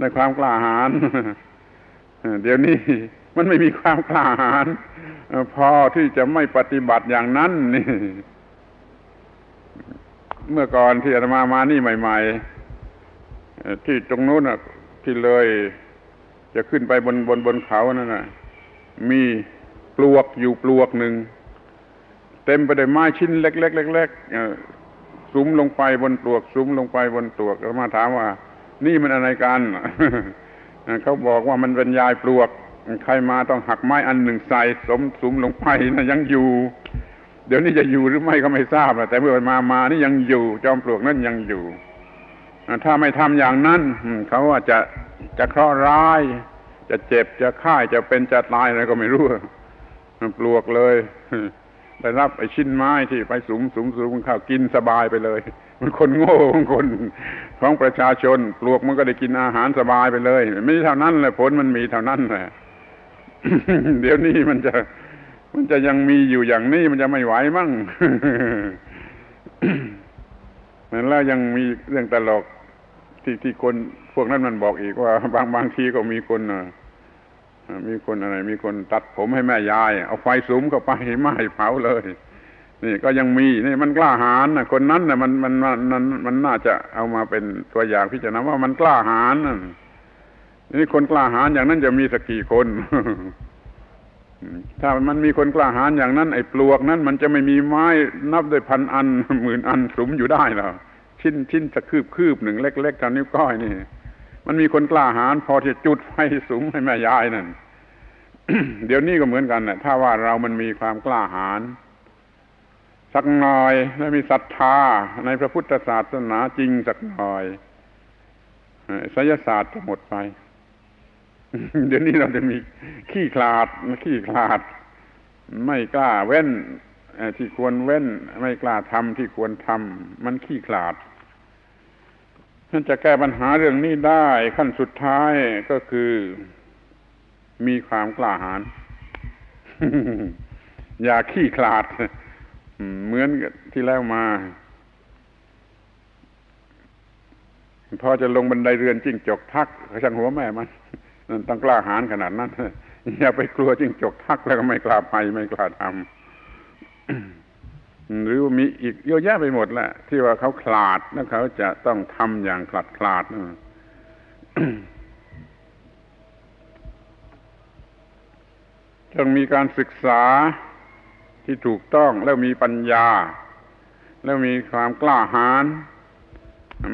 ในความกล้าหาญเดี๋ยวนี้มันไม่มีความกล้าหาญพอที่จะไม่ปฏิบัติอย่างนั้นนี่ เมื่อก่อนที่อาตมามานี่ใหม่ๆที่ตรงนู้นที่เลย จะขึ้นไปบนบนบนเขานั่นนะมีปลวกอยู่ปลวกหนึ่ง เต็มไปด้วยไม้ชิ้นเล็กๆเล็กๆซุ้มลงไปบนปลวกซุ้มลงไปบนปลวกแล้วมาถามว่า นี่มันอะไรกันเขาบอกว่ามันเป็นยายปลวก ใครมาต้องหักไม้อันหนึ่งใส่สมสุมลงไปนะยังอยู่ เดี๋ยวนี้จะอยู่หรือไม่ก็ไม่ทราบแต่เมื่อมามานี่ยังอยู่ จอมปลวกนั้นยังอยู่ถ้าไม่ทำอย่างนั้นเขาว่าจะจะเคราะห์ร้าย จะเจ็บจะฆ่ายจะเป็นจะตายอะไรก็ไม่รู้ปลวกเลย ได้รับไอ้ชิ้นไม้ที่ไปสูงสูงสูงข้าวกินสบายไปเลย มันคนโง่ของคนของประชาชนปลวกมันก็ได้กินอาหารสบายไปเลย ไม่เท่านั้นเลยผลมันมีเท่านั้นแหละเดี๋ยวนี้มันจะ มันจะยังมีอยู่อย่างนี้มันจะไม่ไหวมั่งแล้วยังมีเรื่องตลกที่ที่คนพวกนั้นมันบอกอีกว่า บางบางทีก็มีคน มีคนอะไร มีคนตัดผมให้แม่ยาย เอาไฟสุมเข้าไปไหม้เผาเลย นี่ก็ยังมีนี่มันกล้าหาญนะคนนั้นนะมันมันมันมันน่าจะเอามาเป็นตัวอย่างพิจารณาว่ามันกล้าหาญนี่คนกล้าหาญอย่างนั้นจะมีสักกี่คนถ้ามันมีคนกล้าหาญอย่างนั้น ไอ้ปลวกนั้น มันจะไม่มีไม้นับด้วยพันอันหมื่นอันสุมอยู่ได้หรอชิ้นชิ้นตะคืบคืบหนึ่งเล็กๆเท่านิ้วก้อยนี่ มันมีคนกล้าหาญพอที่จุดไฟสุมให้แม่ยายนั่น เดี๋ยวนี้ก็เหมือนกันแหละถ้าว่าเรามันมีความกล้าหาญสักหน่อยและมีศรัทธาในพระพุทธศาสนาจริงสักหน่อยไสยศาสตร์จะหมดไป เดี๋ยวนี้เราจะมีขี้คลาดขี้คลาด ไม่กล้าเว้นที่ควรเว้น ไม่กล้าทำที่ควรทำมันขี้คลาด ท่านจะแก้ปัญหาเรื่องนี้ได้ขั้นสุดท้ายก็คือมีความกล้าหาญอย่าขี้คลาด เหมือนที่แล้วมา พอจะลงบันไดเรือนจิ้งจกทักช่างหัวแม่มันต้องกล้าหาญขนาดนั้นอย่าไปกลัวจิ้งจกทักแล้วก็ไม่กล้าไปไม่กล้าทำ หรือมีอีกเยอะแยะไปหมดแหละที่ว่าเขาขลาดแล้วเขาจะต้องทำอย่างขลาดขลาดต้องมีการศึกษาที่ถูกต้องแล้วมีปัญญา แล้วมีความกล้าหาญ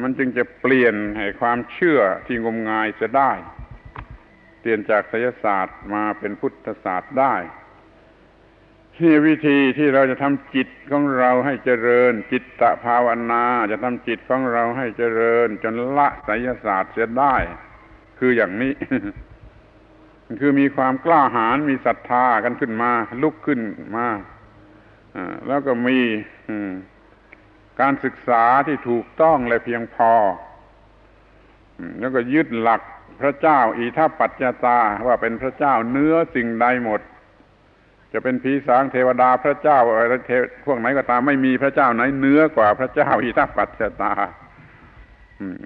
มันจึงจะเปลี่ยนให้ความเชื่อที่งมงายจะได้ เปลี่ยนจากไสยศาสตร์มาเป็นพุทธศาสตร์ได้ ที่วิธีที่เราจะทำจิตของเราให้เจริญ จิตตภาวนา จะทำจิตของเราให้เจริญ จนละไสยศาสตร์เสียได้ คืออย่างนี้คือมีความกล้าหาญมีศรัทธากันขึ้นมา ลุกขึ้นมาแล้วก็มีการศึกษาที่ถูกต้องและเพียงพอ แล้วก็ยึดหลักพระเจ้าอีทัปปัจจตาว่าเป็นพระเจ้าเนื้อสิ่งใดหมด จะเป็นผีสางเทวดาพระเจ้าอะไรพวกไหนก็ตามไม่มีพระเจ้าไหนเนื้อกว่าพระเจ้าอีทัปปัจจตา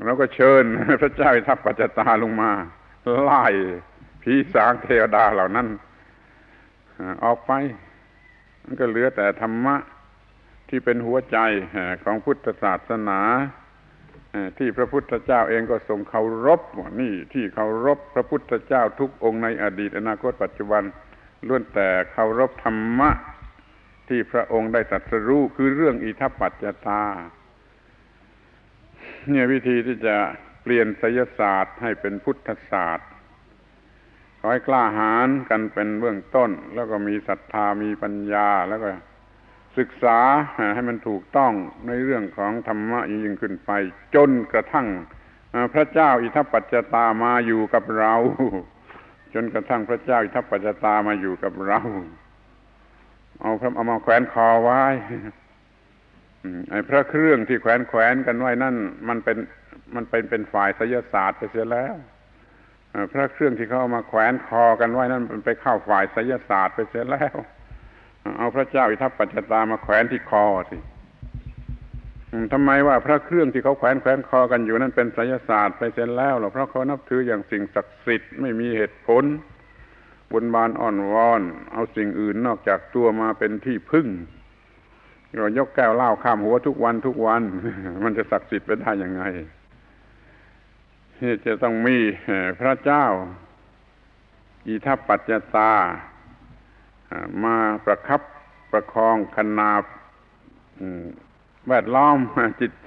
แล้วก็เชิญพระเจ้าอีทัปปัจจตาลงมาไล่ผีสางเทวดาเหล่านั้นออกไปมันก็เหลือแต่ธรรมะที่เป็นหัวใจของพุทธศาสนาที่พระพุทธเจ้าเองก็ทรงเคารพนี่ที่เคารพพระพุทธเจ้าทุกองค์ในอดีตอนาคตปัจจุบัน ล้วนแต่เคารพธรรมะที่พระองค์ได้ตรัสรู้คือเรื่องอิทัปปัจจตา เนี่ยวิธีที่จะเปลี่ยนไสยศาสตร์ให้เป็นพุทธศาสตร์ขอให้กล้าหาญกันเป็นเบื้องต้น แล้วก็มีศรัทธามีปัญญาแล้วก็ศึกษาให้มันถูกต้องในเรื่องของธรรมะยิ่งขึ้นไป จนกระทั่งพระเจ้าอิทัปปัจจตามาอยู่กับเรา จนกระทั่งพระเจ้าอิทัปปัจจตามาอยู่กับเรา เอาพระเอามาแขวนคอไว้ไอ้พระเครื่องที่แขวนแขวนกันไว้นั่น มันเป็นมันเป็นเป็นฝ่ายไสยศาสตร์ไปเสียแล้วพระเครื่องที่เขาเอามาแขวนคอกันไว้นั่นมันไปเข้าฝ่ายไสยศาสตร์ไปเสียแล้ว เอาพระเจ้าอิทัปปัจจตามาแขวนที่คอสิ ทำไมว่าพระเครื่องที่เขาแขวนแขวนคอกันอยู่นั้นเป็นไสยศาสตร์ไปเสร็จแล้วหรอเพราะเขานับถืออย่างสิ่งศักดิ์สิทธิ์ไม่มีเหตุผลบนบานอ่อนวอน เอาสิ่งอื่นนอกจากตัวมาเป็นที่พึ่ง เรายกแก้วเหล้าข้ามหัวทุกวันทุกวัน มันจะศักดิ์สิทธิ์ไปได้ยังไงจะต้องมีพระเจ้าอิทัปปัจจตาอ่ามาประคับประคองคนาบ แวดล้อมจิตใจ